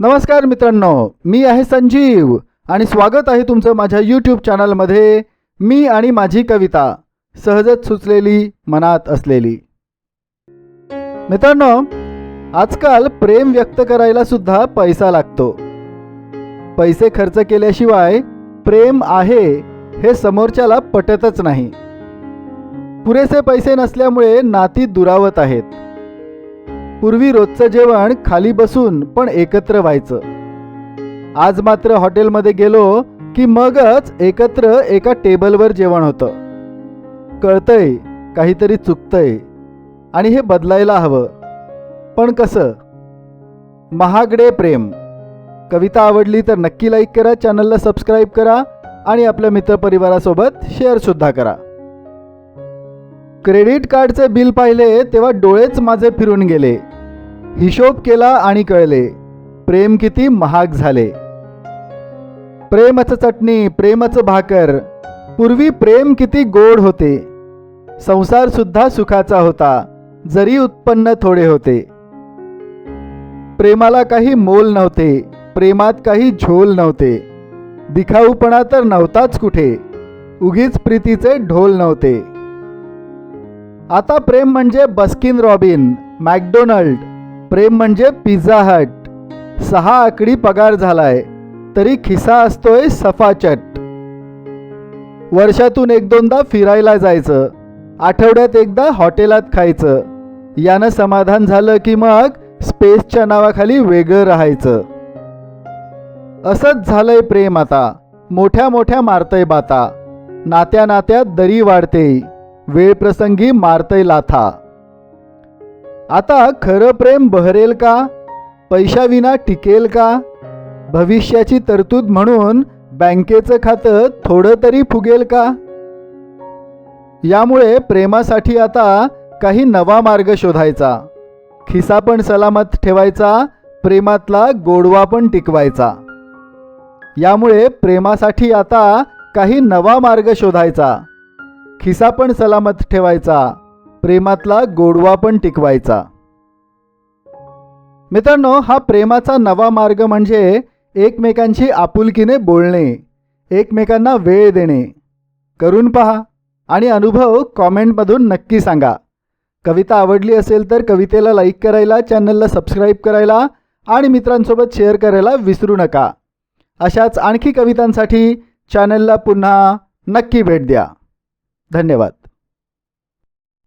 नमस्कार मित्रांनो मी आहे संजीव आणि स्वागत आहे तुमचं माझ्या यूट्यूब चॅनलमध्ये मी आणि माझी कविता सहजच सुचलेली मनात असलेली. मित्रांनो आजकाल प्रेम व्यक्त करायला सुद्धा पैसा लागतो. पैसे खर्च केल्याशिवाय प्रेम आहे हे समोरच्याला पटतच नाही. पुरेसे पैसे नसल्यामुळे नाती दुरावत आहेत. पूर्वी रोजचं जेवण खाली बसून पण एकत्र व्हायचं. आज मात्र हॉटेलमध्ये गेलो की मगच एकत्र एका टेबलवर जेवण होतं. कळतंय काहीतरी चुकतंय आणि हे बदलायला हवं. पण कसं? महागडे प्रेम. कविता आवडली तर नक्की लाईक करा चॅनलला सबस्क्राईब करा आणि आपल्या मित्रपरिवारासोबत शेअरसुद्धा करा. क्रेडिट कार्डचे बिल पाहिले तेव्हा डोळेच माझे फिरून गेले. हिशोब केला आणि कळले. प्रेम किती महाग झाले. प्रेमच चटणी प्रेमच भाकर. पूर्वी प्रेम किती गोड होते. संसार सुद्धा सुखाचा होता जरी उत्पन्न थोडे होते. प्रेमाला काही मोल नव्हते प्रेमात काही झोल नव्हते. दिखाऊपणा तर नव्हताच कुठे उगीच प्रीतीचे ढोल नव्हते. आता प्रेम म्हणजे बस्किन रॉबिन मॅकडोनल्ड प्रेम म्हणजे पिझ्झा हट. सहा आकडी पगार झालाय तरी खिसा असतोय सफाचट. वर्षातून एक दोनदा फिरायला जायचं आठवड्यात एकदा हॉटेलात खायचं. यानं समाधान झालं की मग स्पेसच्या नावाखाली वेगळं राहायचं. असंच झालंय प्रेम आता. मोठ्या मोठ्या मारतय बाता. नात्या नात्यात दरी वाढते वेळ प्रसंगी मारतय लाथा. आता खरं प्रेम बहरेल का? पैशाविना टिकेल का? भविष्याची तरतूद म्हणून बँकेचं खातं थोडं तरी फुगेल का? यामुळे प्रेमासाठी आता काही नवा मार्ग शोधायचा. खिसा पण सलामत ठेवायचा प्रेमातला गोडवा पण टिकवायचा. यामुळे प्रेमासाठी आता काही नवा मार्ग शोधायचा. खिसा पण सलामत ठेवायचा. प्रेमातला गोडवा पण टिकवायचा. मित्रांनो हा प्रेमाचा नवा मार्ग म्हणजे एकमेकांशी आपुलकीने बोलणे एकमेकांना वेळ देणे. करून पहा आणि अनुभव कॉमेंटमधून नक्की सांगा. कविता आवडली असेल तर कवितेला लाईक करायला चॅनलला सबस्क्राईब करायला आणि मित्रांसोबत शेअर करायला विसरू नका. अशाच आणखी कवितांसाठी चॅनलला पुन्हा नक्की भेट द्या. धन्यवाद.